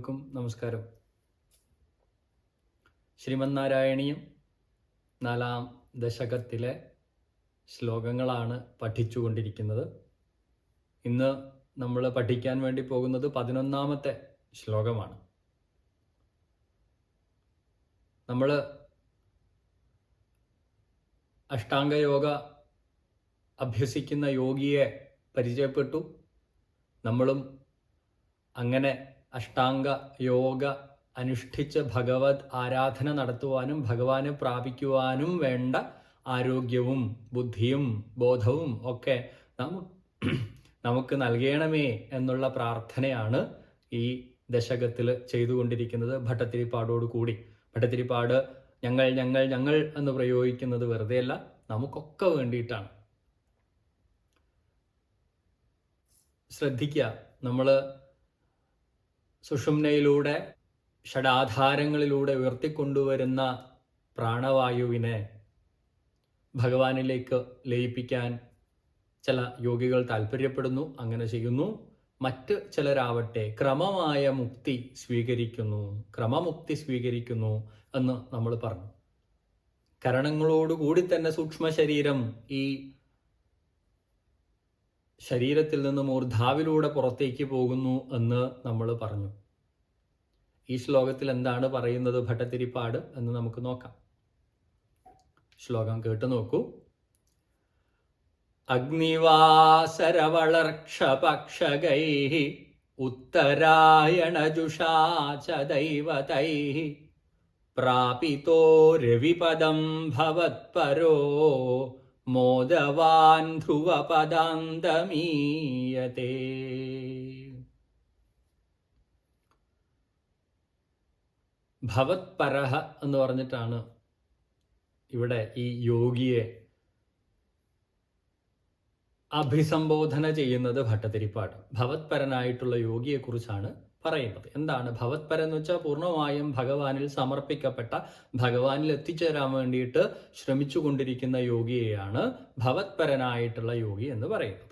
എല്ലാവർക്കും നമസ്കാരം. ശ്രീമന്നാരായണീയം നാലാം ദശകത്തിലെ ശ്ലോകങ്ങളാണ് പഠിച്ചുകൊണ്ടിരിക്കുന്നത്. ഇന്ന് നമ്മൾ പഠിക്കാൻ വേണ്ടി പോകുന്നത് പതിനൊന്നാമത്തെ ശ്ലോകമാണ്. നമ്മൾ അഷ്ടാംഗയോഗ അഭ്യസിക്കുന്ന യോഗിയെ പരിചയപ്പെട്ടു. നമ്മളും അങ്ങനെ അഷ്ടാംഗ യോഗ അനുഷ്ഠിച്ച് ഭഗവത് ആരാധന നടത്തുവാനും ഭഗവാനെ പ്രാപിക്കുവാനും വേണ്ട ആരോഗ്യവും ബുദ്ധിയും ബോധവും ഒക്കെ നമു നമുക്ക് നൽകണമേ എന്നുള്ള പ്രാർത്ഥനയാണ് ഈ ദശകത്തിൽ ചെയ്തുകൊണ്ടിരിക്കുന്നത് ഭട്ടത്തിരിപ്പാടോട് കൂടി. ഭട്ടത്തിരിപ്പാട് ഞങ്ങൾ ഞങ്ങൾ ഞങ്ങൾ എന്ന് പ്രയോഗിക്കുന്നത് വെറുതെയല്ല നമുക്കൊക്കെ വേണ്ടിയിട്ടാണ്. ശ്രദ്ധിക്കുക നമ്മൾ സുഷുമ്നയിലൂടെ ഷഡാധാരങ്ങളിലൂടെ ഉയർത്തിക്കൊണ്ടുവരുന്ന പ്രാണവായുവിനെ ഭഗവാനിലേക്ക് ലയിപ്പിക്കാൻ ചില യോഗികൾ താല്പര്യപ്പെടുന്നു അങ്ങനെ ചെയ്യുന്നു. മറ്റ് ചിലരാവട്ടെ ക്രമമായ മുക്തി സ്വീകരിക്കുന്നു ക്രമമുക്തി സ്വീകരിക്കുന്നു എന്ന് നമ്മൾ പറഞ്ഞു. കരണങ്ങളോടുകൂടി തന്നെ സൂക്ഷ്മ ശരീരം ഈ ശരീരത്തിൽ നിന്ന് മൂർധാവിലൂടെ പുറത്തേക്ക് പോകുന്നു എന്ന് നമ്മൾ പറഞ്ഞു. ഈ ശ്ലോകത്തിൽ എന്താണ് പറയുന്നത് ഭട്ടത്തിരിപ്പാട് എന്ന് നമുക്ക് നോക്കാം. ശ്ലോകം കേട്ടു നോക്കൂ. അഗ്നിവാസരവളർക്ഷപക്ഷകൈ ഉത്തരായണജുഷാ ച ദൈവതൈ പ്രാപിതോ രവിപദം ഭവത്പരോ മോദവാൻ ധ്രുവപദാന്തമീയത്തെ ഭവത്പരഹ എന്ന് പറഞ്ഞിട്ടാണ് ഇവിടെ ഈ യോഗിയെ അഭിസംബോധന ചെയ്യുന്നത് ഭട്ടതിരിപ്പാട്. ഭവത്പരനായിട്ടുള്ള യോഗിയെക്കുറിച്ചാണ് പറയുന്നത്. എന്താണ്? ഭവത്പരം എന്ന് വെച്ചാൽ പൂർണമായും ഭഗവാനിൽ സമർപ്പിക്കപ്പെട്ട ഭഗവാനിൽ എത്തിച്ചേരാൻ വേണ്ടിയിട്ട് ശ്രമിച്ചു കൊണ്ടിരിക്കുന്ന യോഗിയെയാണ് ഭവത്പരനായിട്ടുള്ള യോഗി എന്ന് പറയുന്നത്.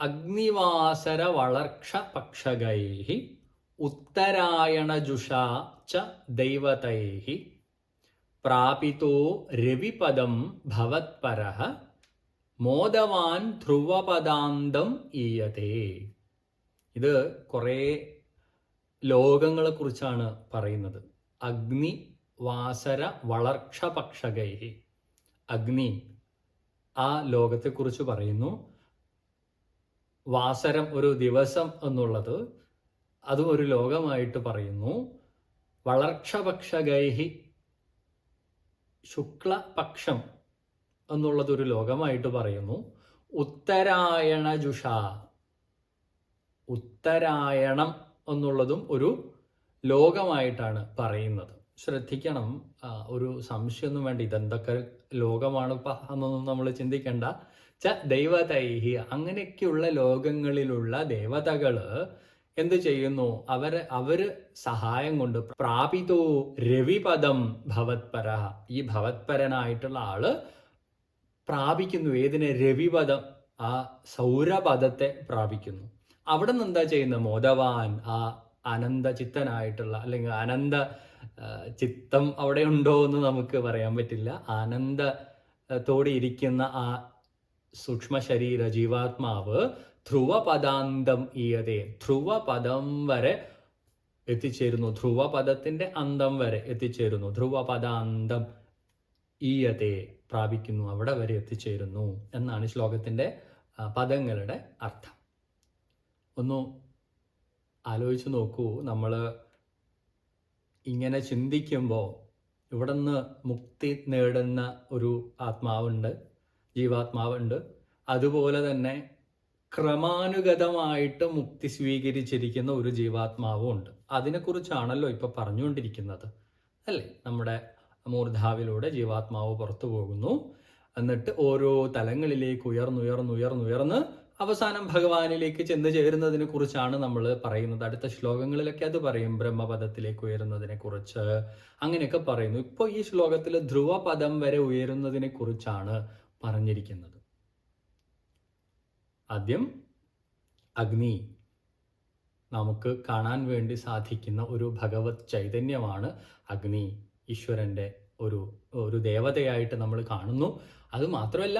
അഗ്നിവാസര വളർക്ഷ പക്ഷകൈഹി ഉത്തരായണജുഷാ ച ദൈവതൈഹി പ്രാപിതോ രവിപദം ഭവത്പര മോദവാൻ ധ്രുവപദാന്തം ഈയതേ. ഇത് കുറേ ലോകങ്ങളെ കുറിച്ചാണ് പറയുന്നത്. അഗ്നി വാസര വളർക്ഷപക്ഷകൈ അഗ്നി ആ ലോകത്തെക്കുറിച്ച് പറയുന്നു. വാസരം ഒരു ദിവസം എന്നുള്ളത് അത് ഒരു ലോകമായിട്ട് പറയുന്നു. വളർക്ഷപക്ഷകൈഹി ശുക്ലപക്ഷം എന്നുള്ളത് ഒരു ലോകമായിട്ട് പറയുന്നു. ഉത്തരായണ ജുഷ. ഉത്തരായണം എന്നുള്ളതും ഒരു ലോകമായിട്ടാണ് പറയുന്നത്. ശ്രദ്ധിക്കണം. ഒരു സംശയമൊന്നും വേണ്ട. ഇതെന്തൊക്കെ ലോകമാണ് എന്നൊന്നും നമ്മൾ ചിന്തിക്കേണ്ട. ച ദൈവതൈഹി അങ്ങനെയൊക്കെയുള്ള ലോകങ്ങളിലുള്ള ദേവതകൾ എന്ത് ചെയ്യുന്നു? അവർ അവർ സഹായം കൊണ്ട് പ്രാപിതോ രവിപദം ഭവത്പര. ഈ ഭവത്പരനായിട്ടുള്ള ആൾ പ്രാപിക്കുന്നു. ഏതിനെ? രവിപദം. ആ സൗരപദത്തെ പ്രാപിക്കുന്നു. അവിടെ നിന്ന് എന്താ ചെയ്യുന്നത്? മോദവാൻ ആ അനന്ത ചിത്തനായിട്ടുള്ള അല്ലെങ്കിൽ അനന്ത ചിത്തം അവിടെ ഉണ്ടോ എന്ന് നമുക്ക് പറയാൻ പറ്റില്ല. ആനന്ദത്തോടെ ഇരിക്കുന്ന ആ സൂക്ഷ്മ ശരീര ജീവാത്മാവ് ധ്രുവപദാന്തം ഈയതേ. ധ്രുവപദം വരെ എത്തിച്ചേരുന്നു. ധ്രുവപദത്തിന്റെ അന്തം വരെ എത്തിച്ചേരുന്നു. ധ്രുവപദാന്തം ഈയതേ പ്രാപിക്കുന്നു. അവിടെ വരെ എത്തിച്ചേരുന്നു. എന്നാണ് ശ്ലോകത്തിന്റെ പദങ്ങളുടെ അർത്ഥം. ഒന്ന് ആലോചിച്ച് നോക്കൂ. നമ്മൾ ഇങ്ങനെ ചിന്തിക്കുമ്പോൾ ഇവിടെ നിന്ന് മുക്തി നേടുന്ന ഒരു ആത്മാവുണ്ട് ജീവാത്മാവുണ്ട്. അതുപോലെ തന്നെ ക്രമാനുഗതമായിട്ട് മുക്തി സ്വീകരിച്ചിരിക്കുന്ന ഒരു ജീവാത്മാവും ഉണ്ട്. അതിനെക്കുറിച്ചാണല്ലോ ഇപ്പോൾ പറഞ്ഞുകൊണ്ടിരിക്കുന്നത്. അല്ലേ? നമ്മുടെ മൂർധാവിലൂടെ ജീവാത്മാവ് പുറത്തു പോകുന്നു. എന്നിട്ട് ഓരോ തലങ്ങളിലേക്ക് ഉയർന്നുയർന്നുയർന്നുയർന്ന് അവസാനം ഭഗവാനിലേക്ക് ചെന്ന് ചേരുന്നതിനെ കുറിച്ചാണ് നമ്മൾ പറയുന്നത്. അടുത്ത ശ്ലോകങ്ങളിലൊക്കെ അത് പറയും ബ്രഹ്മപദത്തിലേക്ക് ഉയരുന്നതിനെ കുറിച്ച്. അങ്ങനെയൊക്കെ പറയുന്നു. ഇപ്പോൾ ഈ ശ്ലോകത്തിൽ ധ്രുവപദം വരെ ഉയരുന്നതിനെ കുറിച്ചാണ് പറഞ്ഞിരിക്കുന്നത്. ആദ്യം അഗ്നി നമുക്ക് കാണാൻ വേണ്ടി സാധിക്കുന്ന ഒരു ഭഗവത് ചൈതന്യമാണ് അഗ്നി. ഈശ്വരന്റെ ഒരു ഒരു ദേവതയായിട്ട് നമ്മൾ കാണുന്നു. അത് മാത്രമല്ല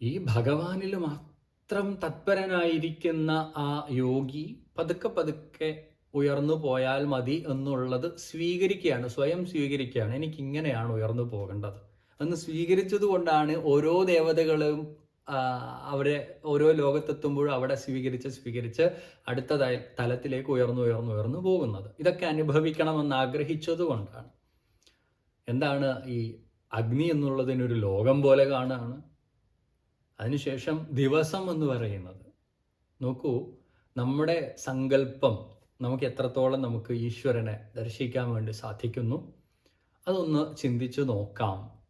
ഈ ഭഗവാനിൽ മാത്രം തത്പരനായിരിക്കുന്ന ആ യോഗി പതുക്കെ പതുക്കെ ഉയർന്നു പോയാൽ മതി എന്നുള്ളത് സ്വീകരിക്കുകയാണ് സ്വയം സ്വീകരിക്കുകയാണ്. എനിക്ക് ഇങ്ങനെയാണ് ഉയർന്നു പോകേണ്ടത്. എന്ന് സ്വീകരിച്ചത് കൊണ്ടാണ് ഓരോ ദേവതകളും അവരെ ഓരോ ലോകത്തെത്തുമ്പോഴും അവിടെ സ്വീകരിച്ച് സ്വീകരിച്ച് അടുത്ത തലത്തിലേക്ക് ഉയർന്നു ഉയർന്നു ഉയർന്നു പോകുന്നത്. ഇതൊക്കെ അനുഭവിക്കണമെന്ന് ആഗ്രഹിച്ചത് കൊണ്ടാണ്. എന്താണ് ഈ അഗ്നി എന്നുള്ളതിനൊരു ലോകം പോലെ കാണുകയാണ്. അതിനുശേഷം ദിവസം എന്ന് പറയുന്നത്. നോക്കൂ നമ്മുടെ സങ്കല്പം നമുക്ക് എത്രത്തോളം നമുക്ക് ഈശ്വരനെ ദർശിക്കാൻ വേണ്ടി സാധിക്കുന്നു. അതൊന്ന് ചിന്തിച്ചു നോക്കാം.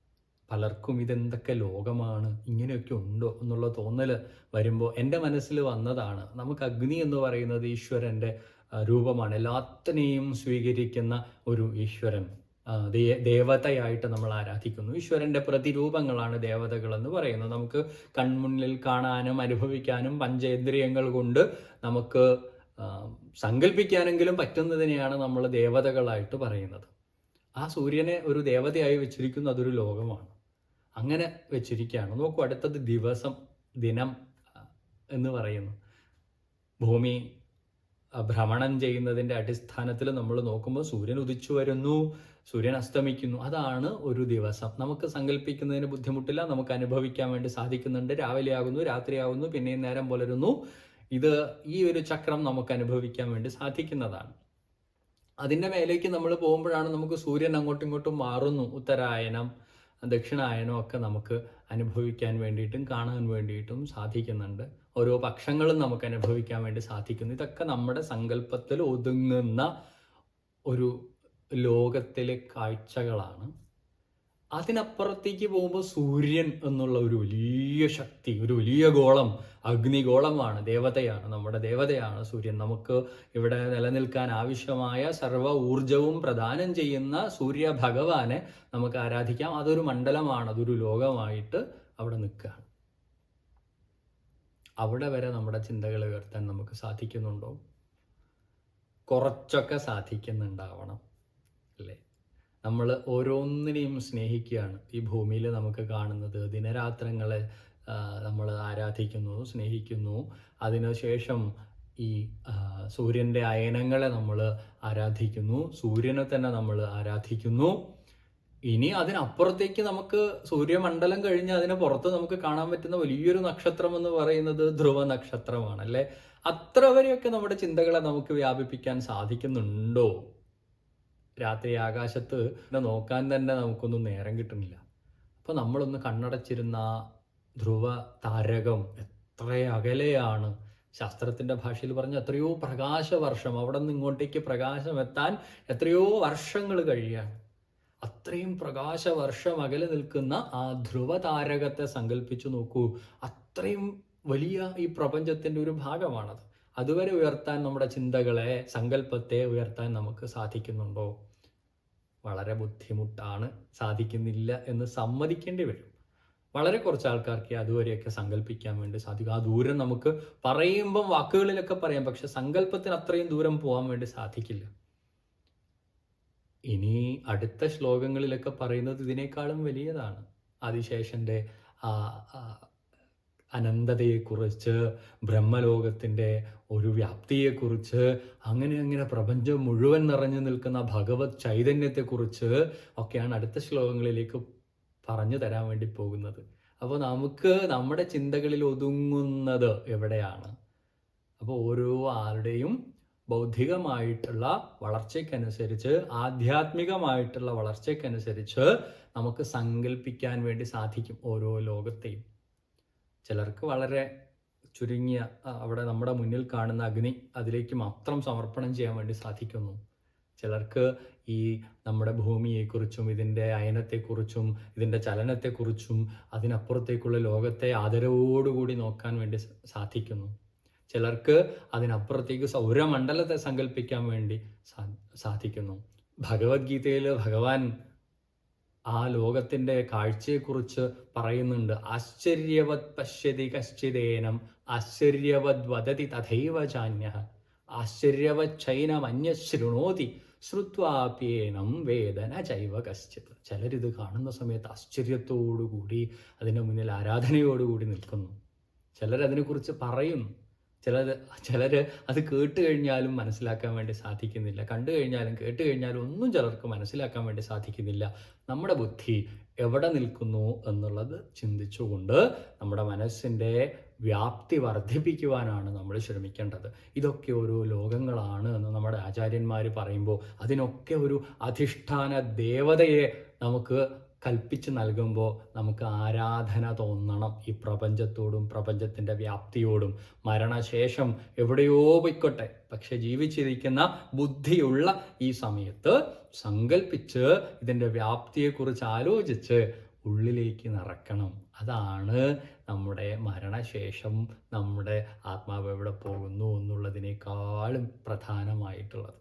പലർക്കും ഇതെന്തൊക്കെ ലോകമാണ് ഇങ്ങനെയൊക്കെ ഉണ്ടോ എന്നുള്ള തോന്നൽ വരുമ്പോൾ എന്റെ മനസ്സിൽ വന്നതാണ്. നമുക്ക് അഗ്നി എന്ന് പറയുന്നത് ഈശ്വരന്റെ രൂപമാണ്. എല്ലാത്തിനെയും സ്വീകരിക്കുന്ന ഒരു ഈശ്വരൻ. ദേവതയായിട്ട് നമ്മൾ ആരാധിക്കുന്നു. ഈശ്വരന്റെ പ്രതിരൂപങ്ങളാണ് ദേവതകൾ എന്ന് പറയുന്നത്. നമുക്ക് കൺമുന്നിൽ കാണാനും അനുഭവിക്കാനും പഞ്ചേന്ദ്രിയങ്ങൾ കൊണ്ട് നമുക്ക് സങ്കല്പിക്കാനെങ്കിലും പറ്റുന്നതിനെയാണ് നമ്മൾ ദേവതകളായിട്ട് പറയുന്നത്. ആ സൂര്യനെ ഒരു ദേവതയായി വെച്ചിരിക്കുന്ന അതൊരു ലോകമാണ്. അങ്ങനെ വെച്ചിരിക്കുകയാണ്. നോക്കൂ അടുത്തത് ദിവസം ദിനം എന്ന് പറയുന്നു. ഭൂമി ഭ്രമണം ചെയ്യുന്നതിന്റെ അടിസ്ഥാനത്തിൽ നമ്മൾ നോക്കുമ്പോൾ സൂര്യൻ ഉദിച്ചു വരുന്നു സൂര്യൻ അസ്തമിക്കുന്നു. അതാണ് ഒരു ദിവസം. നമുക്ക് സങ്കല്പിക്കുന്നതിന് ബുദ്ധിമുട്ടില്ല. നമുക്ക് അനുഭവിക്കാൻ വേണ്ടി സാധിക്കുന്നുണ്ട്. രാവിലെ ആകുന്നു രാത്രിയാകുന്നു പിന്നെയും നേരം പുലരുന്നു. ഇത് ഈ ഒരു ചക്രം നമുക്ക് അനുഭവിക്കാൻ വേണ്ടി സാധിക്കുന്നതാണ്. അതിന്റെ മേലേക്ക് നമ്മൾ പോകുമ്പോഴാണ് നമുക്ക് സൂര്യൻ അങ്ങോട്ടും ഇങ്ങോട്ടും മാറുന്നു. ഉത്തരായനം ദക്ഷിണായനം ഒക്കെ നമുക്ക് അനുഭവിക്കാൻ വേണ്ടിയിട്ടും കാണാൻ വേണ്ടിയിട്ടും സാധിക്കുന്നുണ്ട്. ഓരോ പക്ഷങ്ങളും നമുക്ക് അനുഭവിക്കാൻ വേണ്ടി സാധിക്കുന്നു. ഇതൊക്കെ നമ്മുടെ സങ്കല്പത്തിൽ ഒതുങ്ങുന്ന ഒരു ലോകത്തിലെ കാഴ്ചകളാണ്. അതിനപ്പുറത്തേക്ക് പോകുമ്പോൾ സൂര്യൻ എന്നുള്ള ഒരു വലിയ ശക്തി ഒരു വലിയ ഗോളം അഗ്നിഗോളമാണ് ദേവതയാണ് നമ്മുടെ ദേവതയാണ് സൂര്യൻ. നമുക്ക് ഇവിടെ നിലനിൽക്കാൻ ആവശ്യമായ സർവ ഊർജവും പ്രദാനം ചെയ്യുന്ന സൂര്യ ഭഗവാനെ നമുക്ക് ആരാധിക്കാം. അതൊരു മണ്ഡലമാണ് അതൊരു ലോകമായിട്ട് അവിടെ നിൽക്കുകയാണ്. അവിടെ വരെ നമ്മുടെ ചിന്തകൾ ഉയർത്താൻ നമുക്ക് സാധിക്കുന്നുണ്ടോ? കുറച്ചൊക്കെ സാധിക്കുന്നുണ്ടാവണം. അല്ലേ? നമ്മൾ ഓരോന്നിനെയും സ്നേഹിക്കുകയാണ്. ഈ ഭൂമിയിൽ നമുക്ക് കാണുന്നത് ദിനരാത്രങ്ങളെ നമ്മൾ ആരാധിക്കുന്നു സ്നേഹിക്കുന്നു. അതിനുശേഷം ഈ സൂര്യന്റെ അയനങ്ങളെ നമ്മൾ ആരാധിക്കുന്നു. സൂര്യനെ തന്നെ നമ്മൾ ആരാധിക്കുന്നു. ഇനി അതിനപ്പുറത്തേക്ക് നമുക്ക് സൂര്യമണ്ഡലം കഴിഞ്ഞ് അതിന് പുറത്ത് നമുക്ക് കാണാൻ പറ്റുന്ന വലിയൊരു നക്ഷത്രം എന്ന് പറയുന്നത് ധ്രുവ നക്ഷത്രമാണ് അല്ലേ? അത്ര വരെയൊക്കെ നമ്മുടെ ചിന്തകളെ നമുക്ക് വ്യാപിപ്പിക്കാൻ സാധിക്കുന്നുണ്ടോ? രാത്രി ആകാശത്ത് നോക്കാൻ തന്നെ നമുക്കൊന്നും നേരം കിട്ടുന്നില്ല. അപ്പോൾ നമ്മളൊന്ന് കണ്ണടച്ചിരുന്ന ധ്രുവ താരകം എത്ര അകലെയാണ്. ശാസ്ത്രത്തിന്റെ ഭാഷയിൽ പറഞ്ഞ എത്രയോ പ്രകാശവർഷം അവിടെ നിന്ന് ഇങ്ങോട്ടേക്ക് പ്രകാശം എത്താൻ എത്രയോ വർഷങ്ങൾ കഴിയാണ് അത്രയും പ്രകാശവർഷം അകലെ നിൽക്കുന്ന ആ ധ്രുവതാരകത്തെ സങ്കല്പിച്ചു നോക്കൂ. അത്രയും വലിയ ഈ പ്രപഞ്ചത്തിന്റെ ഒരു ഭാഗമാണത്. അതുവരെ ഉയർത്താൻ നമ്മുടെ ചിന്തകളെ സങ്കല്പത്തെ ഉയർത്താൻ നമുക്ക് സാധിക്കുന്നുണ്ടോ? വളരെ ബുദ്ധിമുട്ടാണ്. സാധിക്കുന്നില്ല എന്ന് സമ്മതിക്കേണ്ടി വരും. വളരെ കുറച്ച് ആൾക്കാർക്ക് അതുവരെയൊക്കെ സങ്കല്പിക്കാൻ വേണ്ടി സാധിക്കും. ആ ദൂരം നമുക്ക് പറയുമ്പം വാക്കുകളിലൊക്കെ പറയാം. പക്ഷെ സങ്കല്പത്തിന് അത്രയും ദൂരം പോകാൻ വേണ്ടി സാധിക്കില്ല. ഇനി അടുത്ത ശ്ലോകങ്ങളിലൊക്കെ പറയുന്നത് ഇതിനേക്കാളും വലിയതാണ്. ആദിശേഷന്റെ ആ അനന്തതയെക്കുറിച്ച് ബ്രഹ്മലോകത്തിന്റെ ഒരു വ്യാപ്തിയെക്കുറിച്ച് അങ്ങനെ അങ്ങനെ പ്രപഞ്ചം മുഴുവൻ നിറഞ്ഞു നിൽക്കുന്ന ഭഗവത് ചൈതന്യത്തെക്കുറിച്ച് ഒക്കെയാണ് അടുത്ത ശ്ലോകങ്ങളിലേക്ക് പറഞ്ഞു തരാൻ വേണ്ടി പോകുന്നത്. അപ്പോൾ നമുക്ക് നമ്മുടെ ചിന്തകളിൽ ഒതുങ്ങുന്നത് എവിടെയാണ്? അപ്പോൾ ഓരോ ആളുടെയും ബൗദ്ധികമായിട്ടുള്ള വളർച്ചയ്ക്കനുസരിച്ച് ആധ്യാത്മികമായിട്ടുള്ള വളർച്ചയ്ക്കനുസരിച്ച് നമുക്ക് സങ്കല്പിക്കാൻ വേണ്ടി സാധിക്കും ഓരോ ലോകത്തെയും. ചിലർക്ക് വളരെ ചുരുങ്ങിയ അവിടെ നമ്മുടെ മുന്നിൽ കാണുന്ന അഗ്നി അതിലേക്ക് മാത്രം സമർപ്പണം ചെയ്യാൻ വേണ്ടി സാധിക്കുന്നു. ചിലർക്ക് ഈ നമ്മുടെ ഭൂമിയെക്കുറിച്ചും ഇതിന്റെ അയനത്തെക്കുറിച്ചും ഇതിന്റെ ചലനത്തെക്കുറിച്ചും അതിനപ്പുറത്തേക്കുള്ള ലോകത്തെ ആദരവോടുകൂടി നോക്കാൻ വേണ്ടി സാധിക്കുന്നു. ചിലർക്ക് അതിനപ്പുറത്തേക്ക് സൗരമണ്ഡലത്തെ സങ്കല്പിക്കാൻ വേണ്ടി സാധിക്കുന്നു. ഭഗവത്ഗീതയിൽ ഭഗവാൻ ആ ലോകത്തിന്റെ കാഴ്ചയെക്കുറിച്ച് പറയുന്നുണ്ട്. ആശ്ചര്യവത് പശ്യതി കശ്ചിതേനം ആശ്ചര്യവത് വദതി തഥൈവ ചാന്യ ആശ്ചര്യവച്ചൈനമന്യ ശൃണോതി ശ്രുത്വാപ്യേനം വേദന ചൈവ കശ്ചിത്. ചിലരിത് കാണുന്ന സമയത്ത് ആശ്ചര്യത്തോടുകൂടി അതിന്റെ മുന്നിൽ ആരാധനയോടുകൂടി നിൽക്കുന്നു. ചിലരതിനെക്കുറിച്ച് പറയുന്നു ചിലർ ചിലർ അത് കേട്ട് കഴിഞ്ഞാലും മനസ്സിലാക്കാൻ വേണ്ടി സാധിക്കുന്നില്ല. കണ്ടു കഴിഞ്ഞാലും കേട്ട് കഴിഞ്ഞാലും ഒന്നും ചിലർക്ക് മനസ്സിലാക്കാൻ വേണ്ടി സാധിക്കുന്നില്ല. നമ്മുടെ ബുദ്ധി എവിടെ നിൽക്കുന്നു എന്നുള്ളത് ചിന്തിച്ചുകൊണ്ട് നമ്മുടെ മനസ്സിന്റെ വ്യാപ്തി വർദ്ധിപ്പിക്കുവാനാണ് നമ്മൾ ശ്രമിക്കേണ്ടത്. ഇതൊക്കെ ഒരു ലോകങ്ങളാണ് എന്ന് നമ്മുടെ ആചാര്യന്മാർ പറയുമ്പോൾ അതിനൊക്കെ ഒരു അധിഷ്ഠാന ദേവതയെ നമുക്ക് കൽപ്പിച്ച് നൽകുമ്പോൾ നമുക്ക് ആരാധന തോന്നണം ഈ പ്രപഞ്ചത്തോടും പ്രപഞ്ചത്തിന്റെ വ്യാപ്തിയോടും. മരണശേഷം എവിടെയോ പോയിക്കോട്ടെ. പക്ഷെ ജീവിച്ചിരിക്കുന്ന ബുദ്ധിയുള്ള ഈ സമയത്ത് സങ്കല്പിച്ച് ഇതിന്റെ വ്യാപ്തിയെക്കുറിച്ച് ആലോചിച്ച് ഉള്ളിലേക്ക് നിറക്കണം അതാണ് നമ്മുടെ മരണശേഷം നമ്മുടെ ആത്മാവ് എവിടെ പോകുന്നു എന്നുള്ളതിനേക്കാളും പ്രധാനമായിട്ടുള്ളത്.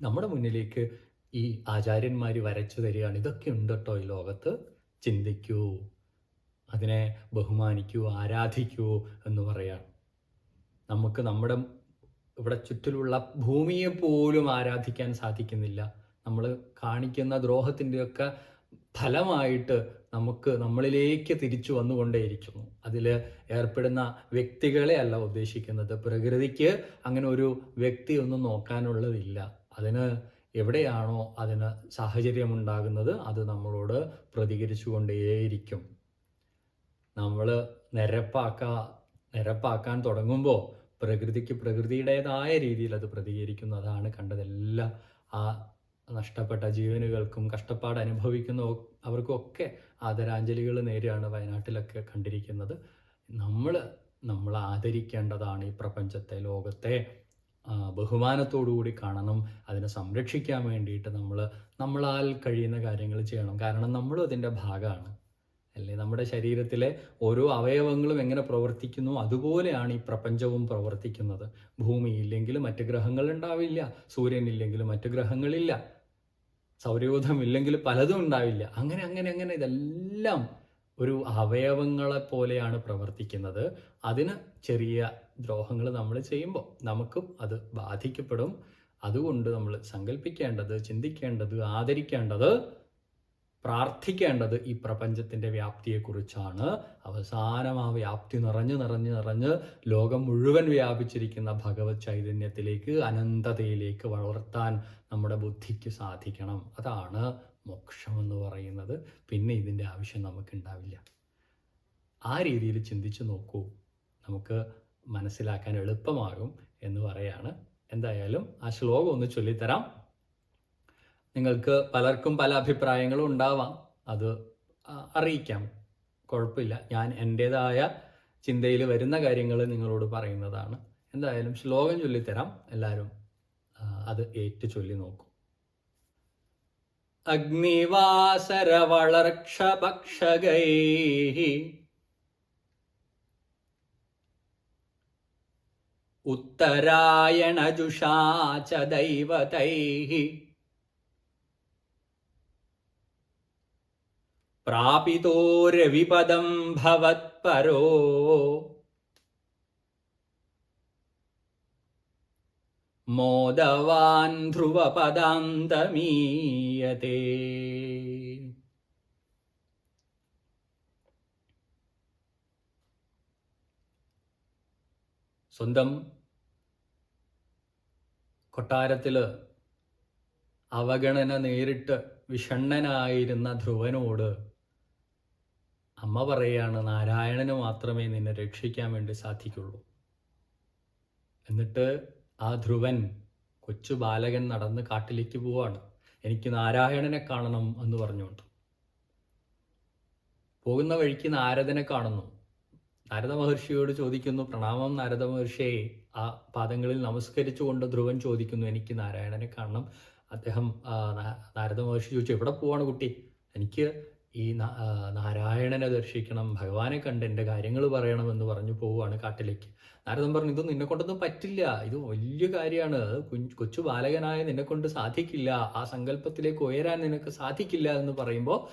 നമ്മുടെ മുന്നിലേക്ക് ഈ ആചാര്യന്മാർ വരച്ചു തരികയാണ്. ഇതൊക്കെ ഉണ്ട് കേട്ടോ ഈ ലോകത്ത്. ചിന്തിക്കൂ അതിനെ ബഹുമാനിക്കൂ ആരാധിക്കൂ എന്ന് പറയാണ് നമുക്ക് നമ്മുടെ ഇവിടെ ചുറ്റിലുള്ള ഭൂമിയെ പോലും ആരാധിക്കാൻ സാധിക്കുന്നില്ല. നമ്മൾ കാണിക്കുന്ന ദ്രോഹത്തിന്റെയൊക്കെ ഫലമായിട്ട് നമുക്ക് നമ്മളിലേക്ക് തിരിച്ചു വന്നുകൊണ്ടേയിരിക്കുന്നു. അതിൽ ഏർപ്പെടുന്ന വ്യക്തികളെ അല്ല ഉദ്ദേശിക്കുന്നത്. പ്രകൃതിക്ക് അങ്ങനെ ഒരു വ്യക്തി ഒന്നും നോക്കാനുള്ളതില്ല. അതിന് എവിടെയാണോ അതിന് സാഹചര്യമുണ്ടാകുന്നത് അത് നമ്മളോട് പ്രതികരിച്ചു കൊണ്ടേയിരിക്കും നമ്മൾ നിരപ്പാക്കാ നിരപ്പാക്കാൻ തുടങ്ങുമ്പോൾ പ്രകൃതിക്ക് പ്രകൃതിയുടേതായ രീതിയിൽ അത് പ്രതികരിക്കുന്നതാണ് കണ്ടതെല്ലാം ആ നഷ്ടപ്പെട്ട ജീവനുകൾക്കും കഷ്ടപ്പാട് അനുഭവിക്കുന്ന അവർക്കൊക്കെ ആദരാഞ്ജലികൾ നേരെയാണ് വയനാട്ടിലൊക്കെ കണ്ടിരിക്കുന്നത്. നമ്മൾ നമ്മൾ ആദരിക്കേണ്ടതാണ് ഈ പ്രപഞ്ചത്തെ ലോകത്തെ. ബഹുമാനത്തോടുകൂടി കാണണം അതിനെ സംരക്ഷിക്കാൻ വേണ്ടിയിട്ട് നമ്മൾ നമ്മളാൽ കഴിയുന്ന കാര്യങ്ങൾ ചെയ്യണം. കാരണം നമ്മളും അതിന്റെ ഭാഗമാണ്. അല്ലേ? നമ്മുടെ ശരീരത്തിലെ ഓരോ അവയവങ്ങളും എങ്ങനെ പ്രവർത്തിക്കുന്നു അതുപോലെയാണ് ഈ പ്രപഞ്ചവും പ്രവർത്തിക്കുന്നത്. ഭൂമി ഇല്ലെങ്കിൽ മറ്റ് ഗ്രഹങ്ങൾ ഉണ്ടാവില്ല. സൂര്യൻ ഇല്ലെങ്കിൽ മറ്റ് ഗ്രഹങ്ങളില്ല. സൗരയൂഥം ഇല്ലെങ്കിൽ പലതും ഉണ്ടാവില്ല. അങ്ങനെ അങ്ങനെ അങ്ങനെ ഇതെല്ലാം ഒരു അവയവങ്ങളെ പോലെയാണ് പ്രവർത്തിക്കുന്നത്. അതിന് ചെറിയ ദ്രോഹങ്ങൾ നമ്മൾ ചെയ്യുമ്പോൾ നമുക്കും അത് ബാധിക്കപ്പെടും. അതുകൊണ്ട് നമ്മൾ സങ്കല്പിക്കേണ്ടത് ചിന്തിക്കേണ്ടത് ആദരിക്കേണ്ടത് പ്രാർത്ഥിക്കേണ്ടത് ഈ പ്രപഞ്ചത്തിന്റെ വ്യാപ്തിയെക്കുറിച്ചാണ്. അവസാനം ആ വ്യാപ്തി നിറഞ്ഞ് നിറഞ്ഞ് നിറഞ്ഞ് ലോകം മുഴുവൻ വ്യാപിച്ചിരിക്കുന്ന ഭഗവത് ചൈതന്യത്തിലേക്ക് അനന്തതയിലേക്ക് വളർത്താൻ നമ്മുടെ ബുദ്ധിക്ക് സാധിക്കണം. അതാണ് മോക്ഷം എന്ന് പറയുന്നത് പിന്നെ ഇതിന്റെ ആവശ്യം നമുക്കുണ്ടാവില്ല. ആ രീതിയിൽ ചിന്തിച്ച് നോക്കൂ. നമുക്ക് മനസ്സിലാക്കാൻ എളുപ്പമാകും എന്ന് പറയാണ്. എന്തായാലും ആ ശ്ലോകം ഒന്ന് ചൊല്ലിത്തരാം. നിങ്ങൾക്ക് പലർക്കും പല അഭിപ്രായങ്ങളും ഉണ്ടാവാം. അത് അറിയിക്കാം. കുഴപ്പമില്ല. ഞാൻ എന്റേതായ ചിന്തയിൽ വരുന്ന കാര്യങ്ങൾ നിങ്ങളോട് പറയുന്നതാണ്. എന്തായാലും ശ്ലോകം ചൊല്ലിത്തരാം. എല്ലാവരും അത് ഏറ്റു ചൊല്ലി നോക്കൂ. അഗ്നിവാസരവളർക്ഷപക്ഷകൈ ഉത്തരായണജുഷാ ച ദൈവതൈः പ്രാപിതോ രവിപദം ഭവത്പരോ മോദവാൻ ധ്രുവപദാന്തമീയത്തെ സ്വന്തം കൊട്ടാരത്തിൽ അവഗണന നേരിട്ട് വിഷണ്ണനായിരുന്ന ധ്രുവനോട് അമ്മ പറയാണ് നാരായണന് മാത്രമേ നിന്നെ രക്ഷിക്കാൻ വേണ്ടി സാധിക്കുള്ളൂ. എന്നിട്ട് ആ ധ്രുവൻ കൊച്ചു ബാലകൻ നടന്ന് കാട്ടിലേക്ക് പോവാണ്. എനിക്ക് നാരായണനെ കാണണം എന്ന് പറഞ്ഞുകൊണ്ട്. പോകുന്ന വഴിക്ക് നാരദനെ കാണുന്നു. നാരദ മഹർഷിയോട് ചോദിക്കുന്നു പ്രണാമം നാരദ മഹർഷിയെ. ആ പാദങ്ങളിൽ നമസ്കരിച്ചുകൊണ്ട് ധ്രുവൻ ചോദിക്കുന്നു എനിക്ക് നാരായണനെ കാണണം. അദ്ദേഹം നാരദ മഹർഷി ചോദിച്ചു എവിടെ പോവാണ് കുട്ടി? എനിക്ക് ഈ നാരായണനെ ദർശിക്കണം ഭഗവാനെ കണ്ട് എന്റെ കാര്യങ്ങൾ പറയണമെന്ന് പറഞ്ഞു പോവുകയാണ് കാട്ടിലേക്ക്. നാരദൻ പറഞ്ഞു ഇതൊന്നും നിന്നെ കൊണ്ടൊന്നും പറ്റില്ല. ഇത് വലിയ കാര്യമാണ്. കൊച്ചു ബാലകനായ നിന്നെ കൊണ്ട് സാധിക്കില്ല. ആ സങ്കല്പത്തിലേക്ക് ഉയരാൻ നിനക്ക് സാധിക്കില്ല എന്ന് പറയുമ്പോൾ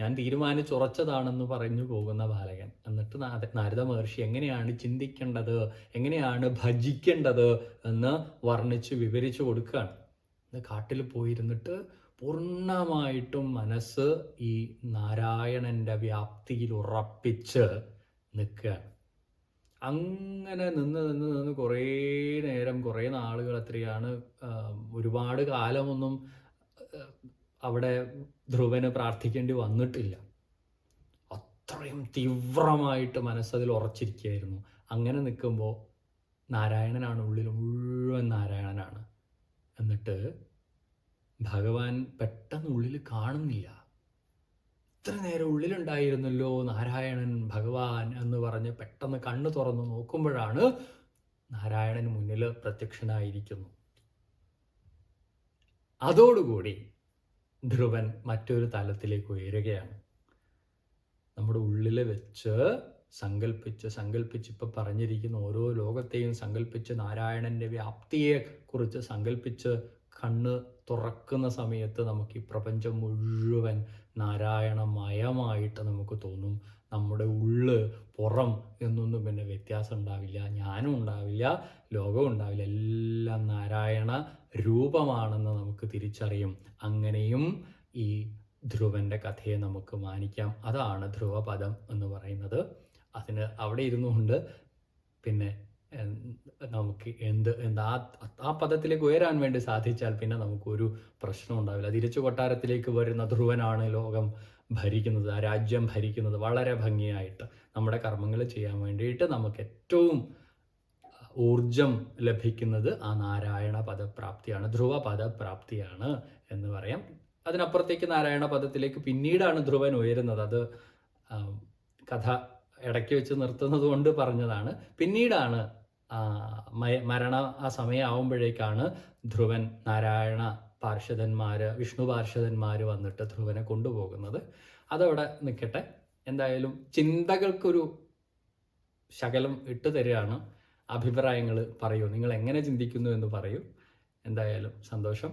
ഞാൻ തീരുമാനിച്ചുറച്ചതാണെന്ന് പറഞ്ഞു പോകുന്ന ബാലകൻ. എന്നിട്ട് നാരദ മഹർഷി എങ്ങനെയാണ് ചിന്തിക്കേണ്ടത്? എങ്ങനെയാണ് ഭജിക്കേണ്ടത്? എന്ന് വർണിച്ച് വിവരിച്ചു കൊടുക്കുകയാണ്. കാട്ടിൽ പോയിരുന്നിട്ട് പൂർണമായിട്ടും മനസ്സ് ഈ നാരായണന്റെ വ്യാപ്തിയിൽ ഉറപ്പിച്ച് നിൽക്കുകയാണ്. അങ്ങനെ നിന്ന് നിന്ന് നിന്ന് കുറേ നേരം കുറേ നാളുകൾ അത്രയാണ് ഒരുപാട് കാലമൊന്നും അവിടെ ധ്രുവന് പ്രാർത്ഥിക്കേണ്ടി വന്നിട്ടില്ല. അത്രയും തീവ്രമായിട്ട് മനസ്സതിൽ ഉറച്ചിരിക്കുകയായിരുന്നു. അങ്ങനെ നിൽക്കുമ്പോൾ നാരായണനാണ് ഉള്ളിൽ മുഴുവൻ നാരായണനാണ്. എന്നിട്ട് ഭഗവാൻ പെട്ടെന്ന് ഉള്ളിൽ കാണുന്നില്ല. ഇത്ര നേരം ഉള്ളിലുണ്ടായിരുന്നല്ലോ നാരായണൻ ഭഗവാൻ എന്ന് പറഞ്ഞ് പെട്ടെന്ന് കണ്ണു തുറന്നു നോക്കുമ്പോഴാണ് നാരായണൻ മുന്നിൽ പ്രത്യക്ഷനായിരിക്കുന്നു. അതോടുകൂടി ധ്രുവൻ മറ്റൊരു തലത്തിലേക്ക് ഉയരുകയാണ്. നമ്മുടെ ഉള്ളിൽ വെച്ച് സങ്കല്പിച്ച് സങ്കല്പിച്ച് ഇപ്പം പറഞ്ഞിരിക്കുന്ന ഓരോ ലോകത്തെയും സങ്കല്പിച്ച് നാരായണന്റെ വ്യാപ്തിയെ കുറിച്ച് സങ്കല്പിച്ച് കണ്ണ് തുറക്കുന്ന സമയത്ത് നമുക്ക് ഈ പ്രപഞ്ചം മുഴുവൻ നാരായണമയമായിട്ട് നമുക്ക് തോന്നും നമ്മുടെ ഉള്ള് പുറം എന്നൊന്നും പിന്നെ വ്യത്യാസം ഉണ്ടാവില്ല. ഞാനും ഉണ്ടാവില്ല ലോകവും ഉണ്ടാവില്ല. എല്ലാം നാരായണ രൂപമാണെന്ന് നമുക്ക് തിരിച്ചറിയും. അങ്ങനെയും ഈ ധ്രുവന്റെ കഥയെ നമുക്ക് മാനിക്കാം. അതാണ് ധ്രുവപദം എന്ന് പറയുന്നത്. അതിന് അവിടെ ഇരുന്നുകൊണ്ട് പിന്നെ നമുക്ക് എന്ത് എന്താ ആ പദത്തിലേക്ക് ഉയരാൻ വേണ്ടി സാധിച്ചാൽ പിന്നെ നമുക്കൊരു പ്രശ്നം ഉണ്ടാവില്ല. തിരിച്ചു കൊട്ടാരത്തിലേക്ക് വരുന്ന ധ്രുവനാണ് ലോകം ഭരിക്കുന്നത് ആ രാജ്യം ഭരിക്കുന്നത് വളരെ ഭംഗിയായിട്ട് നമ്മുടെ കർമ്മങ്ങൾ ചെയ്യാൻ വേണ്ടിയിട്ട് നമുക്ക് ഏറ്റവും ഊർജം ലഭിക്കുന്നത് ആ നാരായണ പദപ്രാപ്തിയാണ് ധ്രുവ പദപ്രാപ്തിയാണ് എന്ന് പറയാം. അതിനപ്പുറത്തേക്ക് നാരായണ പദത്തിലേക്ക് പിന്നീടാണ് ധ്രുവൻ ഉയരുന്നത്. അത് കഥ ഇടയ്ക്ക് വെച്ച് നിർത്തുന്നത് കൊണ്ട് പറഞ്ഞതാണ്. പിന്നീടാണ് മരണ ആ സമയമാവുമ്പോഴേക്കാണ് ധ്രുവൻ നാരായണ പാർഷദന്മാർ വിഷ്ണു പാർഷദന്മാർ വന്നിട്ട് ധ്രുവനെ കൊണ്ടുപോകുന്നത്. അതവിടെ നിൽക്കട്ടെ എന്തായാലും ചിന്തകൾക്കൊരു ശകലം ഇട്ടു തരികയാണ് അഭിപ്രായങ്ങൾ പറയൂ. നിങ്ങൾ എങ്ങനെ ചിന്തിക്കുന്നു എന്ന് പറയൂ. എന്തായാലും സന്തോഷം.